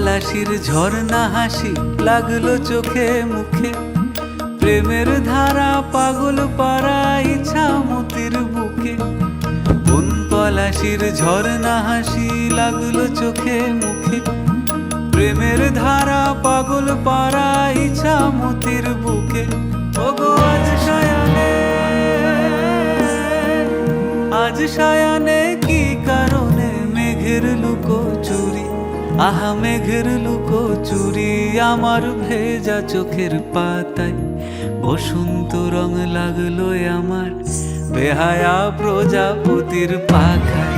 পলাশির ঝর্ণা হাসি লাগল চোখে মুখে। প্রেমের ধারা পাগল পাড়া ইচ্ছা মতির বুকে। বন পলাশির ঝর্ণা হাসি লাগল চোখে মুখে? প্রেমের ধারা পাগল পাড়া ইচ্ছা মতির বুকে। ওগো, আজ সায়ানে আজ সায়ানে কি কারণে মেঘের লুকো? আহা মেঘের লুকো, চুরি আমার ভেজা চোখের পাতায়। বসন্ত রং লাগল আমার, বেহায়া প্রজাপতির পাখায়।